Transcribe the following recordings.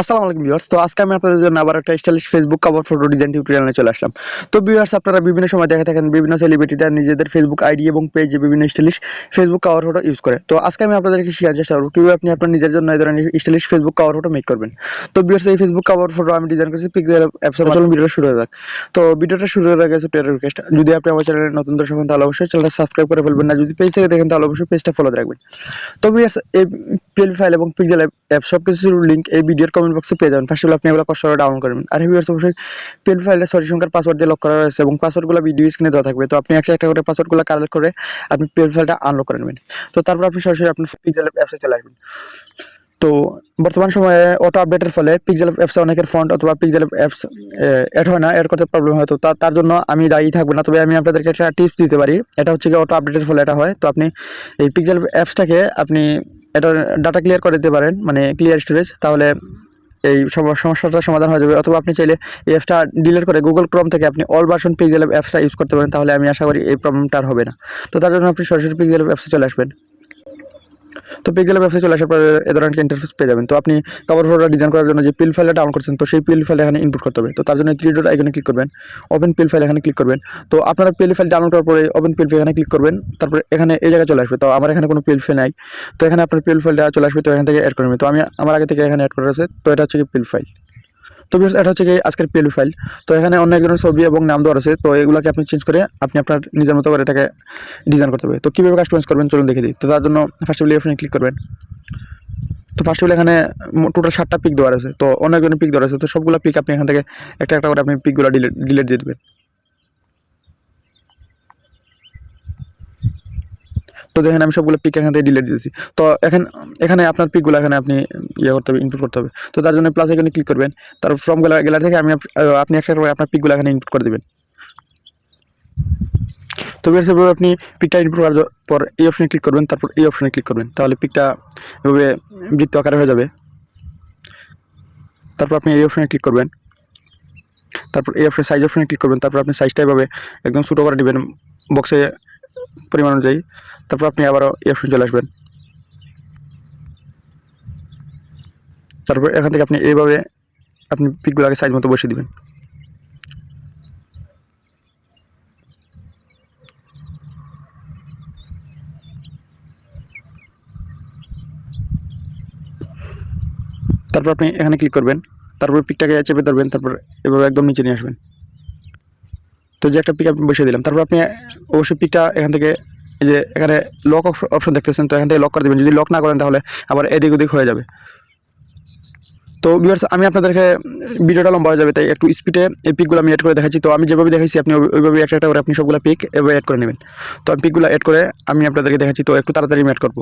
আসসালামু আলাইকুম ভিউয়ার্স। তো আজকে আমি আপনাদের জন্য আবার একটা stylish Facebook cover photo design tutorial চলে আসলাম। তো ভিউয়ার্স আপনারা বিভিন্ন সময় দেখে থাকেন বিভিন্ন সেলিব্রিটিরা নিজেদের ফেসবুক আইডি এবং পেজে বিভিন্ন stylish Facebook cover photo use করে। তো আজকে আমি আপনাদেরকে শেখার চেষ্টা করব। কীভাবে আপনি আপনার নিজের জন্য এই ধরনের stylish Facebook cover photo make করবেন? তো ভিউয়ার্স এই ফেসবুক কভার ফটো আমি ডিজাইন করেছি পিক্সেল অ্যাপসের চলুন ভিডিওটা শুরু হয়ে যাক। তো ভিডিওটা শুরু হয়ে গেছে প্লেয়ার রিকোয়েস্ট যদি আপনি আমার চ্যানেলে নতুন দর্শক হন তাহলে অবশ্যই চ্যানেলটা সাবস্ক্রাইব করে ফেলবেন। না যদি পেজ থেকে দেখেন তাহলে অবশ্যই পেজটা ফলো রাখবেন। তো ভিউয়ার্স এই পিএল ফাইল এবং পিক্সেল অ্যাপ সব কিছুর লিঙ্ক এই ভিডিওর কমেন্ট বক্সে পেয়ে যাবেন। ফার্স্ট আপনি এগুলো কষ্ট করে ডাউনলোড করবেন আর ভিউয়ার্স অবশ্যই পিএল ফাইলটা সরি সংখ্যার পাসওয়ার্ড দিয়ে লক করা রয়েছে এবং পাসওয়ার্ডগুলো ভিডিও স্ক্রিনে দেওয়া থাকবে। তো আপনি একটা একটা করে পাসওয়ার্ডগুলো কালেক্ট করে আপনি পিএল ফাইলটা আনলক করে নেবেন। তো তারপর আপনি সরাসরি আপনার পিক্সেল অ্যাপসে চলে আসবেন। তো বর্তমান সময়ে অটো আপডেটের ফলে পিক্সেল অ্যাপসে অনেকের ফন্ট অথবা পিক্সেল অ্যাপস অ্যাড হয় না অ্যাড করতে প্রবলেম হয়। তো তার জন্য আমি দায়ী থাকব না। তবে আমি আপনাদেরকে একটা টিপস দিতে পারি। এটা হচ্ছে কি অটো আপডেটের ফলে এটা হয়। তো আপনি এই পিক্সেল অ্যাপসটাকে আপনি এটার ডাটা ক্লিয়ার করে দিতে পারেন মানে ক্লিয়ার স্টোরেজ তাহলে এই সমস্যাটা সমাধান হয়ে যাবে। অথবা আপনি চাইলে এই অ্যাপসটা ডিলিট করে গুগল ক্রোম থেকে আপনি অল ভার্সন পিক্সেল অ্যাপসটা ইউজ করতে পারেন, তাহলে আমি আশা করি এই প্রবলেমটা আর হবে না। তো তার জন্য আপনি সরাসরি পিক্সেল অ্যাপসে চলে আসবেন। তো পিক্সেল ব্যবসায় চলে আসার পরে এ ধরনের একটা ইন্টারফেস পেয়ে যাবেন। তো আপনি কাভার ফটো ডিজাইন করার জন্য যে পিল ফাইলটা ডাউন করছেন, তো সেই পিল ফাইল এখানে ইনপুট করতে হবে। তো তার জন্য থ্রি ডট আইকনে ক্লিক করবেন। ওপেন পিল ফাইল এখানে ক্লিক করবেন। তো আপনারা পিল ফাইল ডাউনলোড করার পরে ওপেন পিল ফাইল এখানে ক্লিক করবেন। তারপরে এখানে এই জায়গায় চলে আসবে। তো আমার এখানে কোনো পিল ফাইল নাই। তো এখানে আপনার পিল ফাইলটা চলে আসবে, তো এখান থেকে অ্যাড করবেন তো আমি, আমার আগে থেকে এখানে অ্যাড করা আছে। তো এটা হচ্ছে পিল ফাইল তো বিকজ এটা হচ্ছে কি আজকের পিএল ফাইল তো এখানে অন্য ধরনের ছবি এবং নাম দেওয়া আছে। তো এগুলোকে আপনি চেঞ্জ করে আপনি আপনার নিজের মতো করে এটাকে ডিজাইন করতে হবে তো কীভাবে কাস্টমাইজ করবেন? চলুন দেখে দিই। তো তার জন্য ফার্স্ট অফ অপশানে ক্লিক করবেন। তো ফার্স্ট অফ এখানে টোটাল সাতটা পিক দেওয়ার আছে। তো অনেক ধরনের পিক দেওয়া আছে। তো সবগুলো পিক আপনি এখান থেকে একটা একটা করে আপনি পিকগুলো ডিলেট ডিলেট দিয়ে দেবেন। তো দেখেন আমি সবগুলো পিক এখান থেকে ডিলেট দিয়েছি তো এখন, এখানে আপনার পিকগুলো এখানে আপনি ইয়ে করতে হবে ইনপুট করতে হবে। তো তার জন্য প্লাস এখানে ক্লিক করবেন। তারপর ফ্রম গ্যালারি থেকে আমি আপনি একটা করে আপনার পিকগুলো এখানে ইনপুট করে দেবেন। তো হিসেবে আপনি পিকটা ইনপুট করার পর এই অপশানে ক্লিক করবেন, তারপর এই অপশানে ক্লিক করবেন। তাহলে পিকটা এভাবে বৃত্ত আকারে হয়ে যাবে। তারপর আপনি এই অপশানে ক্লিক করবেন। তারপর এই অপশনে সাইজ অপশনে ক্লিক করবেন। তারপর আপনি সাইজটা এভাবে একদম ছোটো করে দিবেন বক্সে পরিমাণ অনুযায়ী। তারপর আপনি আবারও এই অপশনে চলে আসবেন। তারপর এখান থেকে আপনি এইভাবে আপনি পিকগুলোকে সাইজ মতো বসিয়ে দিবেন। তারপর আপনি এখানে ক্লিক করবেন। তারপর পিকটাকে চেপে ধরবেন। তারপর এভাবে একদম নিচে নিয়ে আসবেন। তো যে একটা পিক আপনি বসিয়ে দিলাম, তারপর আপনি অবশ্যই পিকটা এখান থেকে এই যে এখানে লক অপশন দেখতেছেন, তো এখান থেকে লক করে দেবেন। যদি লক না করেন তাহলে আবার এদিক ওদিক হয়ে যাবে। তো ভিউয়ার্স আমি আপনাদেরকে ভিডিওটা লম্বা হয়ে যাবে, তাই একটু স্পিডে এই পিকগুলো আমি অ্যাড করে দেখাচ্ছি। তো আমি যেভাবে দেখাচ্ছি আপনি ওইভাবে একটা একটা করে আপনি সবগুলো পিক এভাবে অ্যাড করে নেবেন। তো আমি পিকগুলো অ্যাড করে আমি আপনাদেরকে দেখাচ্ছি, তো একটু তাড়াতাড়ি আমি অ্যাড করব।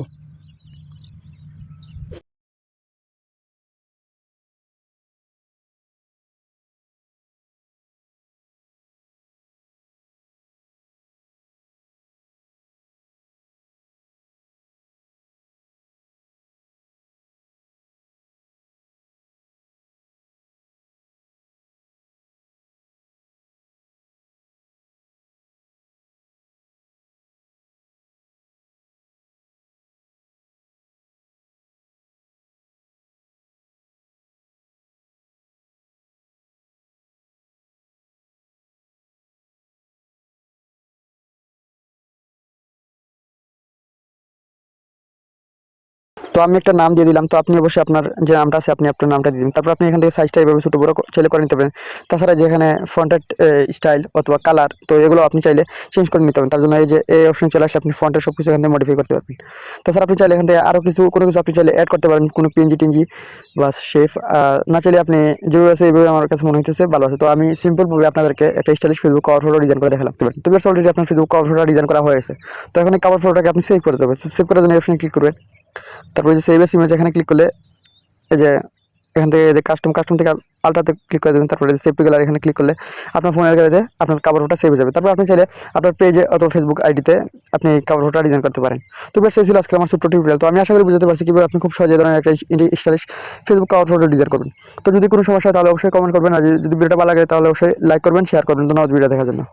তো আমি একটা নাম দিয়ে দিলাম, তো আপনি অবশ্যই আপনার যে নামটা আছে, আপনি আপনার নামটা দিয়ে দিন। তারপর আপনি এখান থেকে সাইজটা এইভাবে ছোটো বড়ো চাইলে করে নিতে পারেন। তাছাড়া যেখানে ফন্টের স্টাইল অথবা কালার তো এগুলো আপনি চাইলে চেঞ্জ করে নিতে পারেন। তার জন্য এই যে, এই অপশন চলে আসলে আপনি ফন্টের সব কিছু এখান থেকে মডিফাই করতে পারবেন। তাছাড়া আপনি চাইলে এখান থেকে আরও কিছু, কোনো কিছু আপনি চাইলে অ্যাড করতে পারেন। কোনো পিএনজি টিএনজি বা শেফ না চাইলে আপনি যেভাবে আছে এইভাবে আমার কাছে মনে হইতেছে, ভালো আছে। তো আমি সিম্পলভাবে আপনাদেরকে একটা stylish Facebook cover photo design করে দেখা লাগতে পারেন তো অলরেডি আপনার ফেসবুক কভার ফটো ডিজাইন করা হয়েছে তো এখন কভার ফটোটাকে আপনি সেভ করে দেবেন। সেভ করার জন্য অপশনে ক্লিক করবেন। তারপরে যে সেভ এস ইমেজ এখানে ক্লিক করলে এই যে এখান থেকে যে কাস্টম কাস্টম থেকে আলটাতে ক্লিক করে দেবেন। তারপরে সেভ টু এখানে ক্লিক করলে আপনার ফোনের গ্যালারিতে আপনার কাভার ফটোটা সেভ হয়ে যাবে। তারপর আপনি চাইলে আপনার পেজে অথবা ফেসবুক আইডিতে আপনি কাভার ফটোটা ডিজাইন করতে পারেন। তো বেশ সেই ছিল আজকে আমার ছোট্ট টিউটোরিয়াল তো আমি আশা করি বুঝতে পারছি কীভাবে আপনি খুব সহজে ধরনের একটা stylish Facebook cover photo design করবেন। তো যদি কোনো সমস্যা হয় তাহলে অবশ্যই কমেন্ট করবেন। আর যদি ভিডিওটা ভালো লাগে তাহলে অবশ্যই লাইক করবেন শেয়ার করবেন। তো ধন্যবাদ ভিডিও দেখার জন্য।